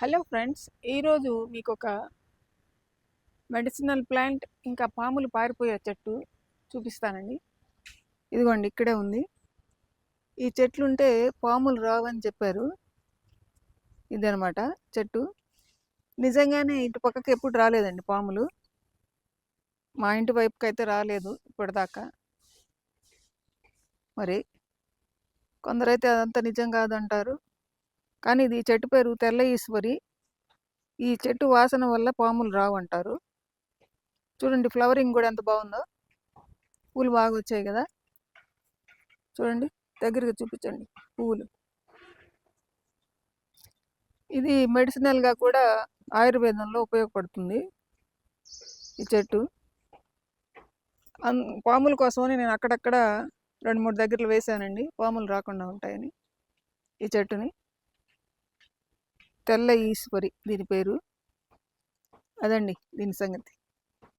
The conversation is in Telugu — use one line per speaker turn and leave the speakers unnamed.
హలో ఫ్రెండ్స్ ఈరోజు మీకు ఒక మెడిసినల్ ప్లాంట్ ఇంకా పాములు పారిపోయే చెట్టు చూపిస్తానండి. ఇదిగోండి ఇక్కడే ఉంది. ఈ చెట్లు ఉంటే పాములు రావని చెప్పారు. ఇదనమాట చెట్టు. నిజంగానే ఇటు పక్కకి ఎప్పుడు రాలేదండి పాములు. మా ఇంటి వైపుకి అయితే రాలేదు ఇప్పటిదాకా. మరి కొందరైతే అదంతా నిజం కాదంటారు. కానీ ఇది చెట్టు పేరు తెల్ల ఈశ్వరి ఈ చెట్టు వాసన వల్ల పాములు రావు అంటారు చూడండి ఫ్లవరింగ్ కూడా ఎంత బాగుందో. పూలు బాగా వచ్చాయి కదా. చూడండి దగ్గరికి చూపించండి పువ్వులు. ఇది మెడిసినల్గా కూడా ఆయుర్వేదంలో ఉపయోగపడుతుంది ఈ చెట్టు. అన్ పాముల కోసమని నేను అక్కడక్కడ రెండు మూడు దగ్గరలు వేశానండి పాములు రాకుండా ఉంటాయని ఈ చెట్టుని. తెల్ల ఈశ్వరి దీని పేరు. అదండి దీని సంగతి.